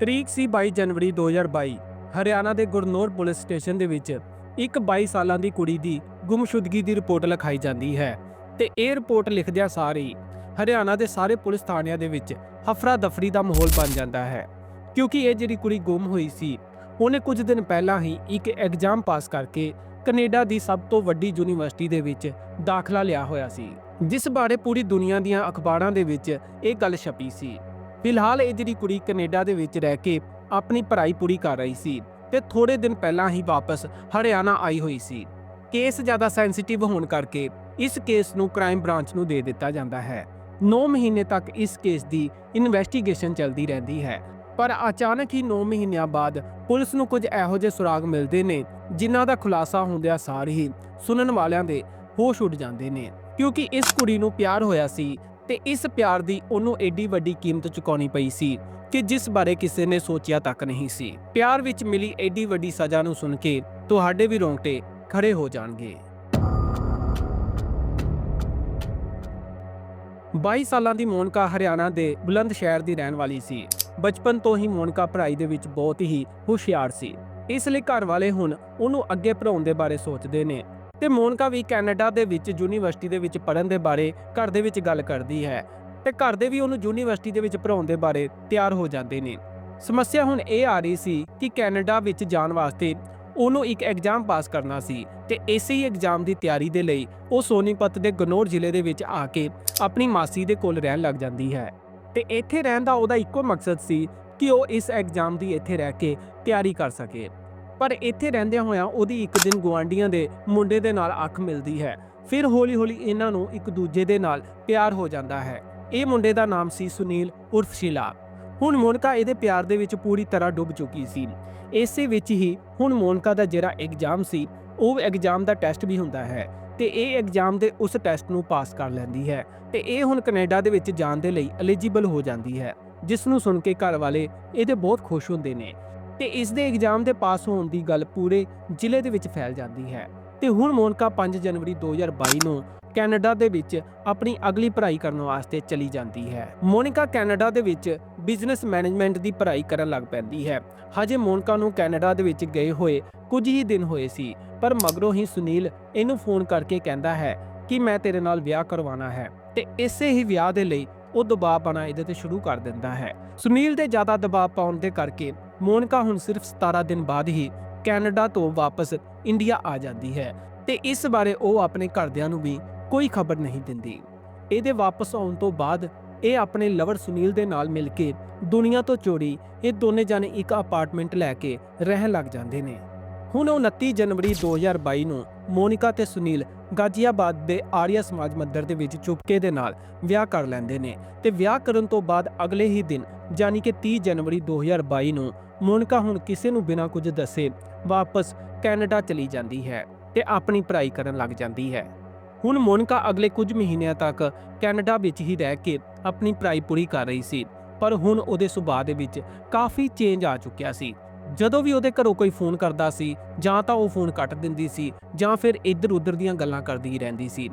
ਤਰੀਕ ਸੀ 22 ਜਨਵਰੀ 2022 ਹਰਿਆਣਾ ਦੇ ਗੁਰਨੌਰ police station ਦੇ ਵਿੱਚ ਇੱਕ 22 ਸਾਲਾਂ ਦੀ ਕੁੜੀ ਦੀ ਗੁੰਮਸ਼ੁਦਗੀ ਦੀ ਰਿਪੋਰਟ ਲਿਖਾਈ ਜਾਂਦੀ ਹੈ ਤੇ ਇਹ ਰਿਪੋਰਟ ਲਿਖਦਿਆਂ ਸਾਰ ਹੀ ਹਰਿਆਣਾ ਦੇ ਸਾਰੇ ਪੁਲਿਸ ਥਾਣਿਆਂ ਦੇ ਵਿੱਚ ਹਫਰਾ ਦਫਰੀ ਦਾ ਮਾਹੌਲ ਬਣ ਜਾਂਦਾ ਹੈ। ਕਿਉਂਕਿ ਇਹ ਜਿਹੜੀ ਕੁੜੀ ਗੁੰਮ ਹੋਈ ਸੀ, ਉਹਨੇ ਕੁਝ ਦਿਨ ਪਹਿਲਾਂ ਹੀ ਇੱਕ ਐਗਜ਼ਾਮ ਪਾਸ ਕਰਕੇ ਕੈਨੇਡਾ ਦੀ ਸਭ ਤੋਂ ਵੱਡੀ ਯੂਨੀਵਰਸਿਟੀ ਦੇ ਵਿੱਚ ਦਾਖਲਾ ਲਿਆ ਹੋਇਆ ਸੀ, ਜਿਸ ਬਾਰੇ ਪੂਰੀ ਦੁਨੀਆ ਦੀਆਂ ਅਖਬਾਰਾਂ ਦੇ ਵਿੱਚ ਇਹ ਗੱਲ ਛਪੀ ਸੀ। ਫਿਲਹਾਲ ਇਹ ਜਿਹੜੀ ਕੁੜੀ ਕੈਨੇਡਾ ਦੇ ਵਿੱਚ ਰਹਿ ਕੇ ਆਪਣੀ ਪੜ੍ਹਾਈ ਪੂਰੀ ਕਰ ਰਹੀ ਸੀ ਤੇ ਥੋੜੇ ਦਿਨ ਪਹਿਲਾਂ ਹੀ ਵਾਪਸ ਹਰਿਆਣਾ ਆਈ ਹੋਈ ਸੀ। ਕੇਸ ਜ਼ਿਆਦਾ ਸੈਂਸਿਟਿਵ ਹੋਣ ਕਰਕੇ ਇਸ ਕੇਸ ਨੂੰ ਕ੍ਰਾਈਮ ਬ੍ਰਾਂਚ ਨੂੰ ਦੇ ਦਿੱਤਾ ਜਾਂਦਾ ਹੈ। 9 ਮਹੀਨੇ ਤੱਕ ਇਸ ਕੇਸ ਦੀ ਇਨਵੈਸਟੀਗੇਸ਼ਨ ਚੱਲਦੀ ਰਹਿੰਦੀ ਹੈ। ਪਰ ਅਚਾਨਕ ਹੀ 9 ਮਹੀਨਿਆਂ ਬਾਅਦ ਪੁਲਿਸ ਨੂੰ ਕੁਝ ਇਹੋ ਜਿਹੇ ਸੁਰਾਗ ਮਿਲਦੇ ਨੇ ਜਿਨ੍ਹਾਂ ਦਾ ਖੁਲਾਸਾ ਹੁੰਦਿਆਂ ਸਾਰ ਹੀ ਸੁਣਨ ਵਾਲਿਆਂ ਦੇ ਹੋਸ਼ ਉੱਡ ਜਾਂਦੇ ਨੇ। ਕਿਉਂਕਿ ਇਸ ਕੁੜੀ ਨੂੰ ਪਿਆਰ ਹੋਇਆ ਸੀ ਤੇ ਇਸ ਪਿਆਰ ਦੀ ਉਹਨੂੰ ਏਡੀ ਵੱਡੀ ਕੀਮਤ ਚੁਕਾਉਣੀ ਪਈ ਸੀ ਕਿ ਜਿਸ ਬਾਰੇ ਕਿਸੇ ਨੇ ਸੋਚਿਆ ਤੱਕ ਨਹੀਂ ਸੀ। ਪਿਆਰ ਵਿੱਚ ਮਿਲੀ ਏਡੀ ਵੱਡੀ ਸਜ਼ਾ ਨੂੰ ਸੁਣ ਕੇ ਤੁਹਾਡੇ ਵੀ ਰੋਂਗਟੇ ਖੜੇ ਹੋ ਜਾਣਗੇ। 22 ਸਾਲਾਂ ਦੀ ਮੋਨਕਾ ਹਰਿਆਣਾ ਦੇ ਬੁਲੰਦ ਸ਼ਹਿਰ ਦੀ ਰਹਿਣ ਵਾਲੀ ਸੀ। ਬਚਪਨ ਤੋਂ ਹੀ ਮੋਨਕਾ ਪੜ੍ਹਾਈ ਦੇ ਵਿੱਚ ਬਹੁਤ ਹੀ ਹੁਸ਼ਿਆਰ ਸੀ। ਇਸ ਲਈ ਘਰ ਵਾਲੇ ਹੁਣ ਉਹਨੂੰ ਅੱਗੇ ਪੜਾਉਣ ਦੇ ਬਾਰੇ ਸੋਚਦੇ ਨੇ ਤੇ ਮੋਨਕਾ ਵੀ ਕੈਨੇਡਾ ਦੇ ਵਿੱਚ ਯੂਨੀਵਰਸਿਟੀ ਦੇ ਵਿੱਚ ਪੜ੍ਹਨ ਦੇ ਬਾਰੇ ਘਰ ਦੇ ਵਿੱਚ ਗੱਲ ਕਰਦੀ ਹੈ ਤੇ ਘਰ ਦੇ ਵੀ ਉਹਨੂੰ ਯੂਨੀਵਰਸਿਟੀ ਦੇ ਵਿੱਚ ਪੜਾਉਣ ਦੇ ਬਾਰੇ ਤਿਆਰ ਹੋ ਜਾਂਦੇ ਨੇ। ਸਮੱਸਿਆ ਹੁਣ ਇਹ ਆ ਰਹੀ ਸੀ ਕਿ ਕੈਨੇਡਾ ਵਿੱਚ ਜਾਣ ਵਾਸਤੇ ਉਹਨੂੰ ਇੱਕ ਐਗਜ਼ਾਮ ਪਾਸ ਕਰਨਾ ਸੀ ਤੇ ਇਸੇ ਹੀ ਐਗਜ਼ਾਮ ਦੀ ਤਿਆਰੀ ਦੇ ਲਈ ਉਹ ਸੋਨੀਪਤ ਦੇ ਗਨੌਰ ਜ਼ਿਲ੍ਹੇ ਦੇ ਵਿੱਚ ਆ ਕੇ ਆਪਣੀ ਮਾਸੀ ਦੇ ਕੋਲ ਰਹਿਣ ਲੱਗ ਜਾਂਦੀ ਹੈ ਤੇ ਇੱਥੇ ਰਹਿਣ ਦਾ ਉਹਦਾ ਇੱਕੋ ਮਕਸਦ ਸੀ ਕਿ ਉਹ ਇਸ ਐਗਜ਼ਾਮ ਦੀ ਇੱਥੇ ਰਹਿ ਕੇ ਤਿਆਰੀ ਕਰ ਸਕੇ। ਪਰ ਇੱਥੇ ਰਹਿੰਦਿਆਂ ਹੋਇਆਂ ਉਹਦੀ ਇੱਕ ਦਿਨ ਗੁਆਂਢੀਆਂ ਦੇ ਮੁੰਡੇ ਦੇ ਨਾਲ ਅੱਖ ਮਿਲਦੀ ਹੈ। ਫਿਰ ਹੌਲੀ-ਹੌਲੀ ਇਹਨਾਂ ਨੂੰ ਇੱਕ ਦੂਜੇ ਦੇ ਨਾਲ ਪਿਆਰ ਹੋ ਜਾਂਦਾ ਹੈ। ਇਹ ਮੁੰਡੇ ਦਾ ਨਾਮ ਸੀ ਸੁਨੀਲ ਉਰਫ ਸ਼ਿਲਾ। ਹੁਣ ਮੋਨਕਾ ਇਹਦੇ ਪਿਆਰ ਦੇ ਵਿੱਚ ਪੂਰੀ ਤਰ੍ਹਾਂ ਡੁੱਬ ਚੁੱਕੀ ਸੀ। ਇਸੇ ਵਿੱਚ ਹੀ ਹੁਣ ਮੋਨਕਾ ਦਾ ਜਿਹੜਾ ਐਗਜ਼ਾਮ ਸੀ, ਉਹ ਐਗਜ਼ਾਮ ਦਾ ਟੈਸਟ ਵੀ ਹੁੰਦਾ ਹੈ ਤੇ ਇਹ ਐਗਜ਼ਾਮ ਦੇ ਉਸ ਟੈਸਟ ਨੂੰ ਪਾਸ ਕਰ ਲੈਂਦੀ ਹੈ ਤੇ ਇਹ ਹੁਣ ਕੈਨੇਡਾ ਦੇ ਵਿੱਚ ਜਾਣ ਦੇ ਲਈ ਐਲੀਜੀਬਲ ਹੋ ਜਾਂਦੀ ਹੈ। ਜਿਸ ਨੂੰ ਸੁਣ ਕੇ ਘਰ ਵਾਲੇ ਇਹਦੇ ਬਹੁਤ ਖੁਸ਼ ਹੁੰਦੇ ਨੇ। ਤੇ ਇਸ ਦੇ ਐਗਜ਼ਾਮ ਦੇ ਪਾਸ ਹੋਣ ਦੀ ਗੱਲ ਪੂਰੇ ਜ਼ਿਲ੍ਹੇ ਦੇ ਵਿੱਚ ਫੈਲ ਜਾਂਦੀ ਹੈ। ਤੇ ਹੁਣ ਮੋਨਕਾ 5 ਜਨਵਰੀ 2022 ਨੂੰ ਕੈਨੇਡਾ ਦੇ ਵਿੱਚ ਆਪਣੀ ਅਗਲੀ ਪੜ੍ਹਾਈ ਕਰਨ ਵਾਸਤੇ ਚਲੀ ਜਾਂਦੀ ਹੈ। ਮੋਨਿਕਾ ਕੈਨੇਡਾ ਦੇ ਵਿੱਚ ਬਿਜ਼ਨਸ ਮੈਨੇਜਮੈਂਟ ਦੀ ਪੜ੍ਹਾਈ ਕਰਨ ਲੱਗ ਪੈਂਦੀ ਹੈ। ਹਜੇ ਮੋਨਕਾ ਨੂੰ ਕੈਨੇਡਾ ਦੇ ਵਿੱਚ ਗਏ ਹੋਏ ਕੁਝ ਹੀ ਦਿਨ ਹੋਏ ਸੀ, ਪਰ ਮਗਰੋਂ ਹੀ ਸੁਨੀਲ ਇਹਨੂੰ ਫੋਨ ਕਰਕੇ ਕਹਿੰਦਾ ਹੈ ਕਿ ਮੈਂ ਤੇਰੇ ਨਾਲ ਵਿਆਹ ਕਰਵਾਉਣਾ ਹੈ। ਤੇ ਇਸੇ ਹੀ ਵਿਆਹ ਦੇ ਲਈ ਉਹ ਦਬਾਅ ਪਾਉਣਾ ਇਹਦੇ ਤੇ ਸ਼ੁਰੂ ਕਰ ਦਿੰਦਾ ਹੈ। ਸੁਨੀਲ ਦੇ ਜ਼ਿਆਦਾ ਦਬਾਅ ਪਾਉਣ ਦੇ ਕਰਕੇ ਮੋਨਕਾ ਹੁਣ ਸਿਰਫ 17 ਦਿਨ ਬਾਅਦ ਹੀ ਕੈਨੇਡਾ ਤੋਂ ਵਾਪਸ ਇੰਡੀਆ ਆ ਜਾਂਦੀ ਹੈ ਤੇ ਇਸ ਬਾਰੇ ਉਹ ਆਪਣੇ ਘਰਦਿਆਂ ਨੂੰ ਵੀ ਕੋਈ ਖਬਰ ਨਹੀਂ ਦਿੰਦੀ। ਇਹਦੇ ਵਾਪਸ ਆਉਣ ਤੋਂ ਬਾਅਦ ਇਹ ਆਪਣੇ ਲਵਰ ਸੁਨੀਲ ਦੇ ਨਾਲ ਮਿਲ ਕੇ ਦੁਨੀਆ ਤੋਂ ਚੋਰੀ ਇਹ ਦੋਨੇ ਜਾਣੇ ਇੱਕ ਅਪਾਰਟਮੈਂਟ ਲੈ ਕੇ ਰਹਿਣ ਲੱਗ ਜਾਂਦੇ ਨੇ। ਹੁਣ 29 ਜਨਵਰੀ 2022 ਨੂੰ ਮੋਨਿਕਾ ਤੇ ਸੁਨੀਲ ਗਾਜ਼ੀਆਬਾਦ ਦੇ ਆਰੀਆ ਸਮਾਜ ਮੰਦਰ ਦੇ ਵਿੱਚ ਚੁਪਕੇ ਦੇ ਨਾਲ ਵਿਆਹ ਕਰ ਲੈਂਦੇ ਨੇ ਤੇ ਵਿਆਹ ਕਰਨ ਤੋਂ ਬਾਅਦ ਅਗਲੇ ਹੀ ਦਿਨ ਯਾਨੀ ਕਿ 30 ਜਨਵਰੀ 2022 ਨੂੰ ਮੋਨਿਕਾ ਹੁਣ ਕਿਸੇ ਨੂੰ ਬਿਨਾਂ ਕੁਝ ਦੱਸੇ ਵਾਪਸ ਕੈਨੇਡਾ ਚਲੀ ਜਾਂਦੀ ਹੈ ਤੇ ਆਪਣੀ ਪੜ੍ਹਾਈ ਕਰਨ ਲੱਗ ਜਾਂਦੀ ਹੈ। ਹੁਣ ਮੋਨਿਕਾ ਅਗਲੇ ਕੁਝ ਮਹੀਨਿਆਂ ਤੱਕ ਕੈਨੇਡਾ ਵਿੱਚ ਹੀ ਰਹਿ ਕੇ ਆਪਣੀ ਪੜ੍ਹਾਈ ਪੂਰੀ ਕਰ ਰਹੀ ਸੀ, ਪਰ ਹੁਣ ਉਹਦੇ ਸੁਭਾਅ ਦੇ ਵਿੱਚ ਕਾਫੀ ਚੇਂਜ ਆ ਚੁੱਕਿਆ ਸੀ। ਜਦੋਂ ਵੀ ਉਹਦੇ ਘਰੋਂ ਕੋਈ ਫੋਨ ਕਰਦਾ ਸੀ, ਜਾਂ ਤਾਂ ਉਹ ਫੋਨ ਕੱਟ ਦਿੰਦੀ ਸੀ, ਜਾਂ ਫਿਰ ਇੱਧਰ ਉੱਧਰ ਦੀਆਂ ਗੱਲਾਂ ਕਰਦੀ ਰਹਿੰਦੀ ਸੀ।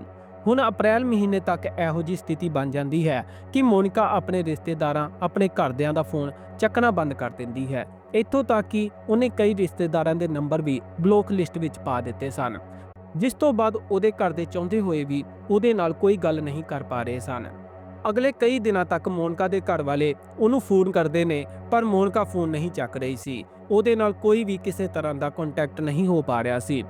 ਹੁਣ ਅਪ੍ਰੈਲ ਮਹੀਨੇ ਤੱਕ ਇਹੋ ਜੀ ਸਥਿਤੀ ਬਣ ਜਾਂਦੀ ਹੈ ਕਿ ਮੋਨਿਕਾ ਆਪਣੇ ਰਿਸ਼ਤੇਦਾਰਾਂ, ਆਪਣੇ ਘਰਦਿਆਂ ਦਾ ਫੋਨ ਚੱਕਣਾ ਬੰਦ ਕਰ ਦਿੰਦੀ ਹੈ। ਇੱਥੋਂ ਤੱਕ ਕਿ ਉਹਨੇ ਕਈ ਰਿਸ਼ਤੇਦਾਰਾਂ ਦੇ ਨੰਬਰ ਵੀ ਬਲੌਕ ਲਿਸਟ ਵਿੱਚ ਪਾ ਦਿੱਤੇ ਸਨ, ਜਿਸ ਤੋਂ ਬਾਅਦ ਉਹਦੇ ਘਰ ਦੇ ਚਾਹੁੰਦੇ ਹੋਏ ਵੀ ਉਹਦੇ ਨਾਲ ਕੋਈ ਗੱਲ ਨਹੀਂ ਕਰ ਪਾ ਰਹੇ ਸਨ। ਅਗਲੇ ਕਈ ਦਿਨਾਂ ਤੱਕ ਮੋਨਕਾ ਦੇ ਘਰ ਵਾਲੇ ਉਹਨੂੰ ਫੋਨ ਕਰਦੇ ਨੇ, ਪਰ ਮੋਨਕਾ ਫੋਨ ਨਹੀਂ ਚੱਕ ਰਹੀ ਸੀ। ਉਹਦੇ ਨਾਲ ਕੋਈ ਵੀ ਕਿਸੇ ਤਰ੍ਹਾਂ ਦਾ ਕੰਟੈਕਟ ਨਹੀਂ ਹੋ ਪਾ ਰਿਹਾ ਸੀ।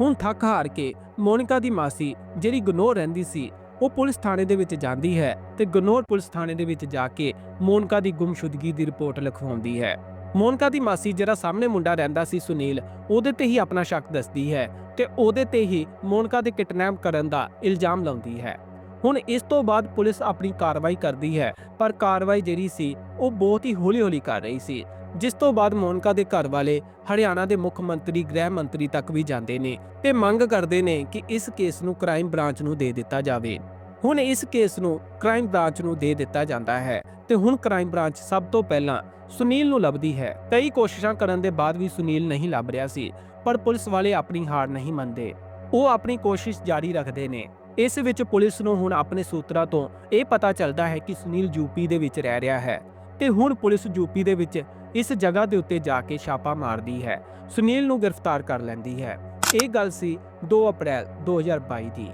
ਹੁਣ ਥੱਕ ਹਾਰ ਕੇ ਮੋਨਿਕਾ ਦੀ ਮਾਸੀ, ਜਿਹੜੀ ਗਨੋਰ ਰਹਿੰਦੀ ਸੀ, ਉਹ ਪੁਲਿਸ ਥਾਣੇ ਦੇ ਵਿੱਚ ਜਾਂਦੀ ਹੈ ਤੇ ਗਨੋਰ ਪੁਲਿਸ ਥਾਣੇ ਦੇ ਵਿੱਚ ਜਾ ਕੇ ਮੋਨਕਾ ਦੀ ਗੁੰਮਸ਼ੁਦਗੀ ਦੀ ਰਿਪੋਰਟ ਲਿਖਵਾਉਂਦੀ ਹੈ। ਮੋਨਕਾ ਦੀ ਮਾਸੀ ਜਿਹੜਾ ਸਾਹਮਣੇ ਮੁੰਡਾ ਰਹਿੰਦਾ ਸੀ ਸੁਨੀਲ, ਉਹਦੇ ਤੇ ਹੀ ਆਪਣਾ ਸ਼ੱਕ ਦੱਸਦੀ ਹੈ ਤੇ ਉਹਦੇ ਤੇ ਹੀ ਮੋਨਕਾ ਦੇ ਕਿਡਨੈਪ ਕਰਨ ਦਾ ਇਲਜ਼ਾਮ ਲਾਉਂਦੀ ਹੈ। ਹੁਣ ਇਸ ਤੋਂ ਬਾਅਦ ਪੁਲਿਸ ਆਪਣੀ ਕਾਰਵਾਈ ਕਰਦੀ ਹੈ, ਪਰ ਕਾਰਵਾਈ ਜਿਹੜੀ ਸੀ, ਉਹ ਬਹੁਤ ਹੀ ਹੌਲੀ-ਹੌਲੀ ਕਰ ਰਹੀ ਸੀ। ਜਿਸ ਤੋਂ ਬਾਅਦ ਮੋਨਕਾ ਦੇ ਘਰ ਵਾਲੇ ਹਰਿਆਣਾ ਦੇ ਮੁੱਖ ਮੰਤਰੀ, ਗ੍ਰਹਿ ਮੰਤਰੀ ਤੱਕ ਵੀ ਜਾਂਦੇ ਨੇ ਤੇ ਮੰਗ ਕਰਦੇ ਨੇ ਕਿ ਇਸ ਕੇਸ ਨੂੰ ਕ੍ਰਾਈਮ ਬ੍ਰਾਂਚ ਨੂੰ ਦੇ ਦਿੱਤਾ ਜਾਵੇ। ਹੁਣ ਇਸ ਕੇਸ ਨੂੰ ਕ੍ਰਾਈਮ ਬ੍ਰਾਂਚ ਨੂੰ ਦੇ ਦਿੱਤਾ ਜਾਂਦਾ ਹੈ ਤੇ ਹੁਣ ਕ੍ਰਾਈਮ ਬ੍ਰਾਂਚ ਸਭ ਤੋਂ ਪਹਿਲਾਂ ਸੁਨੀਲ ਨੂੰ ਲੱਭਦੀ ਹੈ। ਕਈ ਕੋਸ਼ਿਸ਼ਾਂ ਕਰਨ ਦੇ ਬਾਅਦ ਵੀ ਸੁਨੀਲ ਨਹੀਂ ਲੱਭ ਰਿਹਾ ਸੀ, ਪਰ ਪੁਲਿਸ ਵਾਲੇ ਆਪਣੀ ਹਾਰ ਨਹੀਂ ਮੰਨਦੇ। ਉਹ ਆਪਣੀ ਕੋਸ਼ਿਸ਼ ਜਾਰੀ ਰੱਖਦੇ ਨੇ। ਇਸ ਵਿੱਚ ਪੁਲਿਸ ਨੂੰ ਹੁਣ ਆਪਣੇ ਸੂਤਰਾਂ ਤੋਂ ਇਹ ਪਤਾ ਚੱਲਦਾ ਹੈ ਕਿ ਸੁਨੀਲ ਯੂਪੀ ਦੇ ਵਿੱਚ ਰਹਿ ਰਿਹਾ ਹੈ ਤੇ ਹੁਣ ਪੁਲਿਸ ਯੂਪੀ ਦੇ ਵਿੱਚ ਇਸ ਜਗ੍ਹਾ ਦੇ ਉੱਤੇ ਜਾ ਕੇ ਛਾਪਾ ਮਾਰਦੀ ਹੈ। ਸੁਨੀਲ ਨੂੰ ਗ੍ਰਿਫਤਾਰ ਕਰ ਲੈਂਦੀ ਹੈ। ਇਹ ਗੱਲ ਸੀ 2 ਅਪ੍ਰੈਲ 2022 ਦੀ।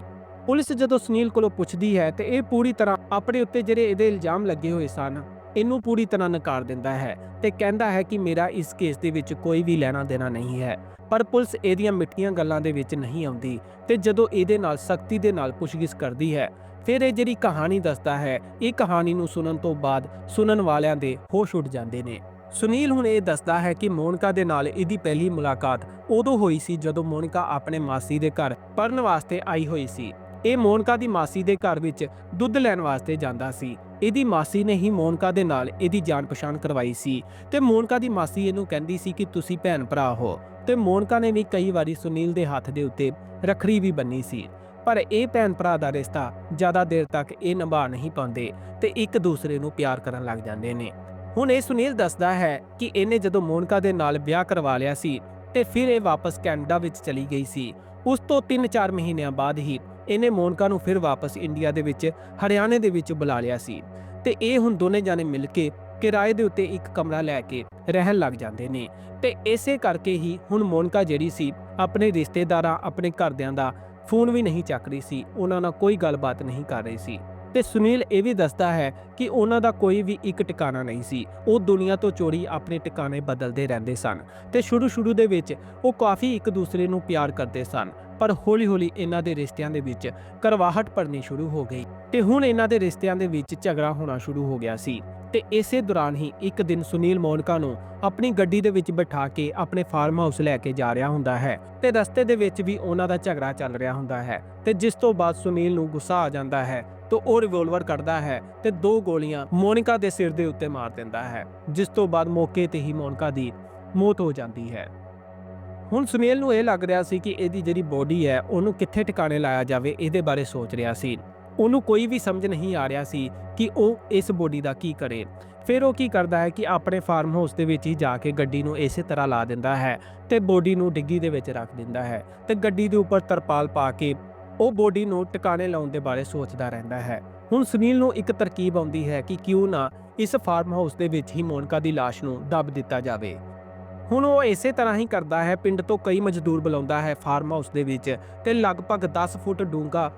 ਪੁਲਿਸ ਜਦੋਂ ਸੁਨੀਲ ਕੋਲੋਂ ਪੁੱਛਦੀ ਹੈ ਤੇ ਇਹ ਪੂਰੀ ਤਰ੍ਹਾਂ ਆਪਣੇ ਉੱਤੇ ਜਿਹੜੇ ਇਹਦੇ ਇਲਜ਼ਾਮ ਲੱਗੇ ਹੋਏ ਸਨ, ਇਹਨੂੰ ਪੂਰੀ ਤਰ੍ਹਾਂ ਨਕਾਰ ਦਿੰਦਾ ਹੈ ਤੇ ਕਹਿੰਦਾ ਹੈ ਕਿ ਮੇਰਾ ਇਸ ਕੇਸ ਦੇ ਵਿੱਚ ਕੋਈ ਵੀ ਲੈਣਾ ਦੇਣਾ ਨਹੀਂ ਹੈ। ਪਰ ਪੁਲਿਸ ਇਹਦੀਆਂ ਮਿੱਠੀਆਂ ਗੱਲਾਂ ਦੇ ਵਿੱਚ ਨਹੀਂ ਆਉਂਦੀ ਤੇ ਜਦੋਂ ਇਹਦੇ ਨਾਲ ਸਖਤੀ ਦੇ ਨਾਲ ਪੁੱਛਗਿੱਛ ਕਰਦੀ ਹੈ, ਫਿਰ ਇਹ ਜਿਹੜੀ ਕਹਾਣੀ ਦੱਸਦਾ ਹੈ, ਇਹ ਕਹਾਣੀ ਨੂੰ ਸੁਣਨ ਤੋਂ ਬਾਅਦ ਸੁਣਨ ਵਾਲਿਆਂ ਦੇ ਹੋਸ਼ ਉੱਡ ਜਾਂਦੇ ਨੇ। ਸੁਨੀਲ ਹੁਣ ਇਹ ਦੱਸਦਾ ਹੈ ਕਿ ਮੋਨਕਾ ਦੇ ਨਾਲ ਇਹਦੀ ਪਹਿਲੀ ਮੁਲਾਕਾਤ ਉਦੋਂ ਹੋਈ ਸੀ ਜਦੋਂ ਮੋਨਕਾ ਆਪਣੇ ਮਾਸੀ ਦੇ ਘਰ ਪੜਨ ਵਾਸਤੇ ਆਈ ਹੋਈ ਸੀ। ਇਹ ਮੋਨਕਾ ਦੀ ਮਾਸੀ ਦੇ ਘਰ ਵਿੱਚ ਦੁੱਧ ਲੈਣ ਵਾਸਤੇ ਜਾਂਦਾ ਸੀ। ਇਹਦੀ ਮਾਸੀ ਨੇ ਹੀ ਮੋਨਕਾ ਦੇ ਨਾਲ ਇਹਦੀ ਜਾਣ ਪਛਾਣ ਕਰਵਾਈ ਸੀ ਤੇ ਮੋਨਕਾ ਦੀ ਮਾਸੀ ਇਹਨੂੰ ਕਹਿੰਦੀ ਸੀ ਕਿ ਤੁਸੀਂ ਭੈਣ ਭਰਾ ਹੋ। ਤੇ ਮੋਨਕਾ ਨੇ ਵੀ ਕਈ ਵਾਰੀ ਸੁਨੀਲ ਦੇ ਹੱਥ ਦੇ ਉੱਤੇ ਰਖੜੀ ਵੀ ਬੰਨੀ ਸੀ। ਪਰ ਇਹ ਭੈਣ ਭਰਾ ਦਾ ਰਿਸ਼ਤਾ ਜ਼ਿਆਦਾ ਦੇਰ ਤੱਕ ਇਹ ਨਿਭਾ ਨਹੀਂ ਪਾਉਂਦੇ ਤੇ ਇੱਕ ਦੂਸਰੇ ਨੂੰ ਪਿਆਰ ਕਰਨ ਲੱਗ ਜਾਂਦੇ ਨੇ। ਹੁਣ ਇਹ ਸੁਨੀਲ ਦੱਸਦਾ ਹੈ ਕਿ ਇਹਨੇ ਜਦੋਂ ਮੋਨਕਾ ਦੇ ਨਾਲ ਵਿਆਹ ਕਰਵਾ ਲਿਆ ਸੀ ਤੇ ਫਿਰ ਇਹ ਵਾਪਸ ਕੈਨੇਡਾ ਵਿੱਚ ਚਲੀ ਗਈ ਸੀ। ਉਸ ਤੋਂ 3-4 ਮਹੀਨਿਆਂ ਬਾਅਦ ਹੀ ਇਹਨੇ ਮੋਨਕਾ ਨੂੰ ਫਿਰ ਵਾਪਸ ਇੰਡੀਆ ਦੇ ਵਿੱਚ, ਹਰਿਆਣੇ ਦੇ ਵਿੱਚ ਬੁਲਾ ਲਿਆ ਸੀ। ਤੇ ਇਹ ਹੁਣ ਦੋਨੇ ਜਾਣੇ ਮਿਲ ਕੇ ਕਿਰਾਏ ਦੇ ਉੱਤੇ ਇੱਕ ਕਮਰਾ ਲੈ ਕੇ ਰਹਿਣ ਲੱਗ ਜਾਂਦੇ ਨੇ। ਤੇ ਇਸੇ ਕਰਕੇ ਹੀ ਹੁਣ ਮੋਨਕਾ ਜਿਹੜੀ ਸੀ, ਆਪਣੇ ਰਿਸ਼ਤੇਦਾਰਾਂ, ਆਪਣੇ ਘਰਦਿਆਂ ਦਾ ਫੋਨ ਵੀ ਨਹੀਂ ਚੱਕ ਰਹੀ ਸੀ। ਉਹਨਾਂ ਨਾਲ ਕੋਈ ਗੱਲਬਾਤ ਨਹੀਂ ਕਰ ਰਹੀ ਸੀ। ਤੇ ਸੁਨੀਲ ਇਹ ਵੀ ਦੱਸਦਾ ਹੈ ਕਿ ਉਹਨਾਂ ਦਾ ਕੋਈ ਵੀ ਇੱਕ ਟਿਕਾਣਾ ਨਹੀਂ ਸੀ। ਉਹ ਦੁਨੀਆ ਤੋਂ ਚੋਰੀ ਆਪਣੇ ਟਿਕਾਣੇ ਬਦਲਦੇ ਰਹਿੰਦੇ ਸਨ ਤੇ ਸ਼ੁਰੂ ਸ਼ੁਰੂ ਦੇ ਵਿੱਚ ਉਹ ਕਾਫੀ ਇੱਕ ਦੂਸਰੇ ਨੂੰ ਪਿਆਰ ਕਰਦੇ ਸਨ। ਪਰ ਹੌਲੀ-ਹੌਲੀ ਇਹਨਾਂ ਦੇ ਰਿਸ਼ਤਿਆਂ ਦੇ ਵਿੱਚ ਕਰਵਾਹਟ ਪੜਨੀ ਸ਼ੁਰੂ ਹੋ ਗਈ ਤੇ ਹੁਣ ਇਹਨਾਂ ਦੇ ਰਿਸ਼ਤਿਆਂ ਦੇ ਵਿੱਚ ਝਗੜਾ ਹੋਣਾ ਸ਼ੁਰੂ ਹੋ ਗਿਆ ਸੀ। ਤੇ ਇਸੇ ਦੌਰਾਨ ਹੀ ਇੱਕ ਦਿਨ ਸੁਨੀਲ ਮੋਨਕਾ ਨੂੰ ਆਪਣੀ ਗੱਡੀ ਦੇ ਵਿੱਚ ਬਿਠਾ ਕੇ ਆਪਣੇ ਫਾਰਮ ਹਾਊਸ ਲੈ ਕੇ ਜਾ ਰਿਹਾ ਹੁੰਦਾ ਹੈ ਤੇ ਰਸਤੇ ਦੇ ਵਿੱਚ ਵੀ ਉਹਨਾਂ ਦਾ ਝਗੜਾ ਚੱਲ ਰਿਹਾ ਹੁੰਦਾ ਹੈ ਤੇ ਜਿਸ ਤੋਂ ਬਾਅਦ ਸੁਨੀਲ ਨੂੰ ਗੁੱਸਾ ਆ ਜਾਂਦਾ ਹੈ ਤਾਂ ਉਹ ਰਿਵੋਲਵਰ ਕੱਢਦਾ ਹੈ ਤੇ ਦੋ ਗੋਲੀਆਂ ਮੋਨਿਕਾ ਦੇ ਸਿਰ ਦੇ ਉੱਤੇ ਮਾਰ ਦਿੰਦਾ ਹੈ, ਜਿਸ ਤੋਂ ਬਾਅਦ ਮੌਕੇ ਤੇ ਹੀ ਮੋਨਿਕਾ ਦੀ ਮੌਤ ਹੋ ਜਾਂਦੀ ਹੈ। ਹੁਣ ਸੁਨੀਲ ਨੂੰ ਇਹ ਲੱਗ ਰਿਹਾ ਸੀ ਕਿ ਇਹਦੀ ਜਿਹੜੀ ਬੋਡੀ ਹੈ ਉਹਨੂੰ ਕਿੱਥੇ ਟਿਕਾਣੇ ਲਾਇਆ ਜਾਵੇ, ਇਹਦੇ ਬਾਰੇ ਸੋਚ ਰਿਹਾ ਸੀ। ਉਹਨੂੰ ਕੋਈ ਵੀ ਸਮਝ ਨਹੀਂ ਆ ਰਿਹਾ ਸੀ ਕਿ ਉਹ ਇਸ ਬੋਡੀ ਦਾ ਕੀ ਕਰੇ। ਫਿਰ ਉਹ ਕੀ ਕਰਦਾ ਹੈ ਕਿ ਆਪਣੇ ਫਾਰਮ ਹਾਊਸ ਦੇ ਵਿੱਚ ਹੀ ਜਾ ਕੇ ਗੱਡੀ ਨੂੰ ਇਸੇ ਤਰ੍ਹਾਂ ਲਾ ਦਿੰਦਾ ਹੈ ਤੇ ਬੋਡੀ ਨੂੰ ਡਿੱਗੀ ਦੇ ਵਿੱਚ ਰੱਖ ਦਿੰਦਾ ਹੈ ਤੇ ਗੱਡੀ ਦੇ ਉੱਪਰ ਤਰਪਾਲ ਪਾ ਕੇ ਉਹ ਬੋਡੀ ਨੂੰ ਟਿਕਾਣੇ ਲਾਉਣ ਦੇ ਬਾਰੇ ਸੋਚਦਾ ਰਹਿੰਦਾ ਹੈ। ਹੁਣ ਸੁਨੀਲ ਨੂੰ ਇੱਕ ਤਰਕੀਬ ਆਉਂਦੀ ਹੈ ਕਿ ਕਿਉਂ ਨਾ ਇਸ ਫਾਰਮ ਹਾਊਸ ਦੇ ਵਿੱਚ ਹੀ ਮੋਨਕਾ ਦੀ ਲਾਸ਼ ਨੂੰ ਦੱਬ ਦਿੱਤਾ ਜਾਵੇ। ਹੁਣ ਉਹ ਇਸੇ ਤਰ੍ਹਾਂ ਹੀ ਕਰਦਾ ਹੈ, ਪਿੰਡ ਤੋਂ ਕਈ ਮਜ਼ਦੂਰ ਬੁਲਾਉਂਦਾ ਹੈ ਫਾਰਮ ਹਾਊਸ ਦੇ ਵਿੱਚ ਤੇ ਲਗਭਗ 10 ਫੁੱਟ ਡੂੰਘਾ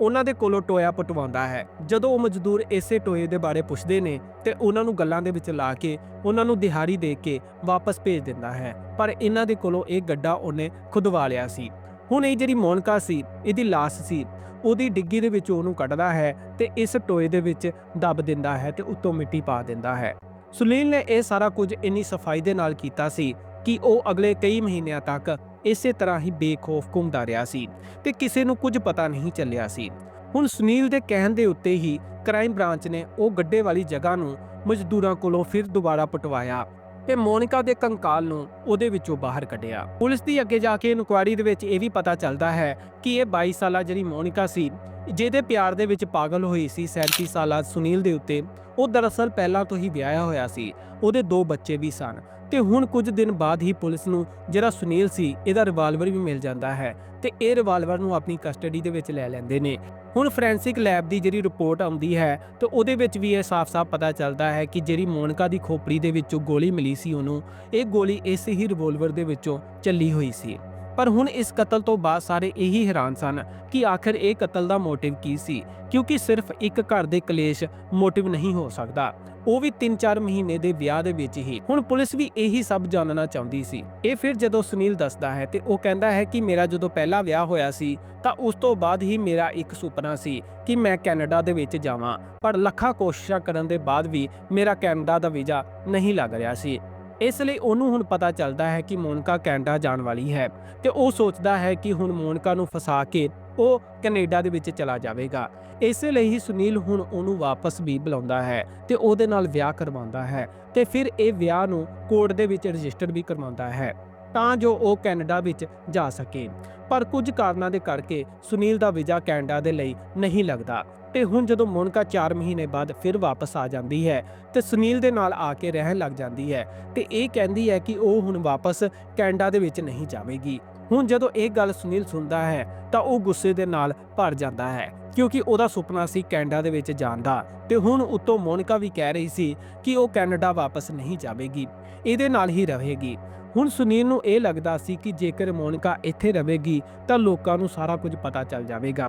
ਉਹਨਾਂ ਦੇ ਕੋਲੋਂ ਟੋਇਆ ਪਟਵਾਉਂਦਾ ਹੈ। ਜਦੋਂ ਉਹ ਮਜ਼ਦੂਰ ਇਸੇ ਟੋਏ ਦੇ ਬਾਰੇ ਪੁੱਛਦੇ ਨੇ ਤੇ ਉਹਨਾਂ ਨੂੰ ਗੱਲਾਂ ਦੇ ਵਿੱਚ ਲਾ ਕੇ ਉਹਨਾਂ ਨੂੰ ਦਿਹਾੜੀ ਦੇ ਕੇ ਵਾਪਸ ਭੇਜ ਦਿੰਦਾ ਹੈ। ਪਰ ਇਹਨਾਂ ਦੇ ਕੋਲੋਂ ਇਹ ਗੱਡਾ ਉਹਨੇ ਖੁਦਵਾ ਲਿਆ ਸੀ। ਹੁਣ ਇਹ ਜਿਹੜੀ ਮੋਨਕਾ ਸੀ, ਇਹਦੀ ਲਾਸ਼ ਸੀ, ਉਹਦੀ ਡਿੱਗੀ ਦੇ ਵਿੱਚ ਉਹਨੂੰ ਕੱਢਦਾ ਹੈ ਤੇ ਇਸ ਟੋਏ ਦੇ ਵਿੱਚ ਦੱਬ ਦਿੰਦਾ ਹੈ ਤੇ ਉੱਤੋਂ ਮਿੱਟੀ ਪਾ ਦਿੰਦਾ ਹੈ। ਸੁਲੀਲ ਨੇ ਇਹ ਸਾਰਾ ਕੁਝ ਇੰਨੀ ਸਫ਼ਾਈ ਦੇ ਨਾਲ ਕੀਤਾ ਸੀ ਕਿ ਉਹ ਅਗਲੇ ਕਈ ਮਹੀਨਿਆਂ ਤੱਕ ਇਸੇ ਤਰ੍ਹਾਂ ਹੀ ਬੇਖੌਫ ਘੁੰਮਦਾ ਰਿਹਾ ਸੀ ਤੇ ਕਿਸੇ ਨੂੰ ਕੁਝ ਪਤਾ ਨਹੀਂ ਚੱਲਿਆ ਸੀ। ਹੁਣ ਸੁਨੀਲ ਦੇ ਕਹਿਣ ਦੇ ਉੱਤੇ ਹੀ ਕ੍ਰਾਈਮ ਬ੍ਰਾਂਚ ਨੇ ਉਹ ਗੱਡੇ ਵਾਲੀ ਜਗ੍ਹਾ ਨੂੰ ਮਜ਼ਦੂਰਾਂ ਕੋਲੋਂ ਫਿਰ ਦੁਬਾਰਾ ਪਟਵਾਇਆ ਤੇ ਮੋਨਿਕਾ ਦੇ ਕੰਕਾਲ ਨੂੰ ਉਹਦੇ ਵਿੱਚੋਂ ਬਾਹਰ ਕੱਢਿਆ। ਪੁਲਿਸ ਦੀ ਅੱਗੇ ਜਾ ਕੇ ਇਨਕੁਆਇਰੀ ਦੇ ਵਿੱਚ ਇਹ ਵੀ ਪਤਾ ਚੱਲਦਾ ਹੈ ਕਿ ਇਹ 22 ਸਾਲਾ ਜਿਹੜੀ ਮੋਨਿਕਾ ਸੀ, ਜਿਹਦੇ ਪਿਆਰ ਦੇ ਵਿੱਚ ਪਾਗਲ ਹੋਈ ਸੀ 37 ਸਾਲਾ ਸੁਨੀਲ ਦੇ ਉੱਤੇ, ਉਹ ਦਰਅਸਲ ਪਹਿਲਾਂ ਤੋਂ ਹੀ ਵਿਆਹਿਆ ਹੋਇਆ ਸੀ, ਉਹਦੇ ਦੋ ਬੱਚੇ ਵੀ ਸਨ। ਤੇ ਹੁਣ ਕੁਝ ਦਿਨ ਬਾਅਦ ਹੀ ਪੁਲਿਸ ਨੂੰ ਜਿਹੜਾ ਸੁਨੀਲ ਸੀ, ਇਹਦਾ ਰਿਵਾਲਵਰ ਵੀ ਮਿਲ ਜਾਂਦਾ ਹੈ ਤੇ ਇਹ ਰਿਵਾਲਵਰ ਨੂੰ ਆਪਣੀ ਕਸਟਡੀ ਦੇ ਵਿੱਚ ਲੈ ਲੈਂਦੇ ਨੇ। ਹੁਣ ਫੋਰੈਂਸਿਕ ਲੈਬ ਦੀ ਜਿਹੜੀ ਰਿਪੋਰਟ ਆਉਂਦੀ ਹੈ ਤੇ ਉਹਦੇ ਵਿੱਚ ਵੀ ਇਹ ਸਾਫ਼-ਸਾਫ਼ ਪਤਾ ਚੱਲਦਾ ਹੈ ਕਿ ਜਿਹੜੀ ਮੋਨਕਾ ਦੀ ਖੋਪੜੀ ਦੇ ਵਿੱਚੋਂ ਗੋਲੀ ਮਿਲੀ ਸੀ ਉਹਨੂੰ, ਇਹ ਗੋਲੀ ਇਸ ਹੀ ਰਿਵਾਲਵਰ ਦੇ ਵਿੱਚੋਂ ਚੱਲੀ ਹੋਈ ਸੀ। ਪਰ ਹੁਣ ਇਸ ਕਤਲ ਤੋਂ ਬਾਅਦ ਸਾਰੇ ਇਹੀ ਹੈਰਾਨ ਸਨ ਕਿ ਆਖਰ ਇਹ ਕਤਲ ਦਾ ਮੋਟਿਵ ਕੀ ਸੀ, ਕਿਉਂਕਿ ਸਿਰਫ ਇੱਕ ਘਰ ਦੇ ਕਲੇਸ਼ ਮੋਟਿਵ ਨਹੀਂ ਹੋ ਸਕਦਾ। ਉਹ ਵੀ 3-4 ਮਹੀਨੇ ਦੇ ਵਿਆਹ ਦੇ ਵਿੱਚ ਹੀ। ਹੁਣ ਪੁਲਿਸ ਵੀ ਇਹੀ ਸਭ ਜਾਣਨਾ ਚਾਹੁੰਦੀ ਸੀ। ਇਹ ਫਿਰ ਜਦੋਂ ਸੁਨੀਲ ਦੱਸਦਾ ਹੈ ਤੇ ਉਹ ਕਹਿੰਦਾ ਹੈ ਕਿ ਮੇਰਾ ਜਦੋਂ ਪਹਿਲਾ ਵਿਆਹ ਹੋਇਆ ਸੀ, ਤਾਂ ਉਸ ਤੋਂ ਬਾਅਦ ਹੀ ਮੇਰਾ ਇੱਕ ਸੁਪਨਾ ਸੀ ਕਿ ਮੈਂ ਕੈਨੇਡਾ ਦੇ ਵਿੱਚ ਜਾਵਾਂ। ਪਰ ਲੱਖਾਂ ਕੋਸ਼ਿਸ਼ਾਂ ਕਰਨ ਦੇ ਬਾਅਦ ਵੀ ਮੇਰਾ ਕੈਨੇਡਾ ਦਾ ਵੀਜ਼ਾ ਨਹੀਂ ਲੱਗ ਰਿਹਾ ਸੀ। ਇਸ ਲਈ ਉਹਨੂੰ ਹੁਣ ਪਤਾ ਚੱਲਦਾ ਹੈ ਕਿ ਮੋਨਕਾ ਕੈਨੇਡਾ ਜਾਣ ਵਾਲੀ ਹੈ ਤੇ ਉਹ ਸੋਚਦਾ ਹੈ ਕਿ ਹੁਣ ਮੋਨਕਾ ਨੂੰ ਫਸਾ ਕੇ ਉਹ ਕੈਨੇਡਾ ਦੇ ਵਿੱਚ ਚਲਾ ਜਾਵੇਗਾ। ਇਸੇ ਲਈ ਹੀ ਸੁਨੀਲ ਹੁਣ ਉਹਨੂੰ ਵਾਪਸ ਵੀ ਬੁਲਾਉਂਦਾ ਹੈ ਤੇ ਉਹਦੇ ਨਾਲ ਵਿਆਹ ਕਰਵਾਉਂਦਾ ਹੈ ਤੇ ਫਿਰ ਇਹ ਵਿਆਹ ਨੂੰ ਕੋਰਟ ਦੇ ਵਿੱਚ ਰਜਿਸਟਰ ਵੀ ਕਰਵਾਉਂਦਾ ਹੈ ਤਾਂ ਜੋ ਉਹ ਕੈਨੇਡਾ ਵਿੱਚ ਜਾ ਸਕੇ। ਪਰ ਕੁਝ ਕਾਰਨਾਂ ਦੇ ਕਰਕੇ ਸੁਨੀਲ ਦਾ ਵੀਜ਼ਾ ਕੈਨੇਡਾ ਦੇ ਲਈ ਨਹੀਂ ਲੱਗਦਾ। ਤੇ ਹੁਣ ਜਦੋਂ ਮੋਨਕਾ 4 ਮਹੀਨੇ ਬਾਅਦ ਫਿਰ ਵਾਪਸ ਆ ਜਾਂਦੀ ਹੈ ਤੇ ਸੁਨੀਲ ਦੇ ਨਾਲ ਆ ਕੇ ਰਹਿਣ ਲੱਗ ਜਾਂਦੀ ਹੈ ਤੇ ਇਹ ਕਹਿੰਦੀ ਹੈ ਕਿ ਉਹ ਹੁਣ ਵਾਪਸ ਕੈਨੇਡਾ ਦੇ ਵਿੱਚ ਨਹੀਂ ਜਾਵੇਗੀ। ਹੁਣ ਜਦੋਂ ਇਹ ਗੱਲ ਸੁਨੀਲ ਸੁਣਦਾ ਹੈ ਤਾਂ ਉਹ ਗੁੱਸੇ ਦੇ ਨਾਲ ਭਰ ਜਾਂਦਾ ਹੈ ਕਿਉਂਕਿ ਉਹਦਾ ਸੁਪਨਾ ਸੀ ਕੈਨੇਡਾ ਦੇ ਵਿੱਚ ਜਾਣ ਦਾ ਤੇ ਹੁਣ ਉਤੋਂ ਮੋਨਿਕਾ ਵੀ ਕਹਿ ਰਹੀ ਸੀ ਕਿ ਉਹ ਕੈਨੇਡਾ ਵਾਪਸ ਨਹੀਂ ਜਾਵੇਗੀ। ਇਹਦੇ ਨਾਲ ਹੀ ਰਹੇਗੀ। ਹੁਣ ਸੁਨੀਲ ਨੂੰ ਇਹ ਲੱਗਦਾ ਸੀ ਕਿ ਜੇਕਰ ਮੋਨਿਕਾ ਇੱਥੇ ਰਹੇਗੀ ਤਾਂ ਲੋਕਾਂ ਨੂੰ ਸਾਰਾ ਕੁਝ ਪਤਾ ਚੱਲ ਜਾਵੇਗਾ।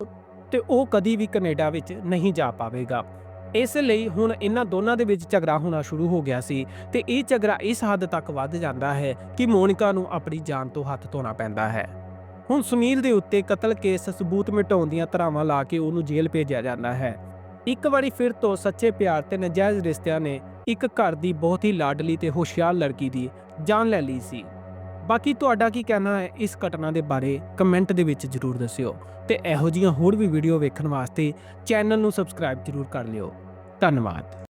ਤੇ ਉਹ ਕਦੀ ਵੀ ਕੈਨੇਡਾ ਵਿੱਚ ਨਹੀਂ ਜਾ ਪਾਵੇਗਾ। ਇਸ ਲਈ ਹੁਣ ਇਹਨਾਂ ਦੋਨਾਂ ਦੇ ਵਿੱਚ ਝਗੜਾ ਹੋਣਾ ਸ਼ੁਰੂ ਹੋ ਗਿਆ ਸੀ ਤੇ ਇਹ ਝਗੜਾ ਇਸ ਹੱਦ ਤੱਕ ਵੱਧ ਜਾਂਦਾ ਹੈ ਕਿ ਮੋਨਿਕਾ ਨੂੰ ਆਪਣੀ ਜਾਨ ਤੋਂ ਹੱਥ ਧੋਣਾ ਪੈਂਦਾ ਹੈ। ਹੁਣ ਸੁਨੀਲ ਦੇ ਉੱਤੇ ਕਤਲ ਕੇਸ ਸਬੂਤ ਮਿਟਾਉਣ ਦੀਆਂ ਧਰਾਵਾਂ ਲਾ ਕੇ ਉਹਨੂੰ ਜੇਲ੍ਹ ਭੇਜਿਆ ਜਾਂਦਾ ਹੈ। ਇੱਕ ਵਾਰੀ ਫਿਰ ਤੋਂ ਸੱਚੇ ਪਿਆਰ ਤੇ ਨਜਾਇਜ਼ ਰਿਸ਼ਤਿਆਂ ਨੇ ਇੱਕ ਘਰ ਦੀ ਬਹੁਤ ਹੀ ਲਾਡਲੀ ਤੇ ਹੁਸ਼ਿਆਰ ਲੜਕੀ ਦੀ ਜਾਨ ਲੈ ਲਈ ਸੀ। ਬਾਕੀ ਤੁਹਾਡਾ ਕੀ ਕਹਿਣਾ ਹੈ ਇਸ ਘਟਨਾ ਦੇ ਬਾਰੇ? ਕਮੈਂਟ ਦੇ ਵਿੱਚ ਜਰੂਰ ਦੱਸਿਓ ਤੇ ਇਹੋ ਜਿਹੀਆਂ ਹੋਰ ਵੀ ਵੀਡੀਓ ਵੇਖਣ ਵਾਸਤੇ ਚੈਨਲ ਨੂੰ ਸਬਸਕ੍ਰਾਈਬ ਜਰੂਰ ਕਰ ਲਿਓ। ਧੰਨਵਾਦ।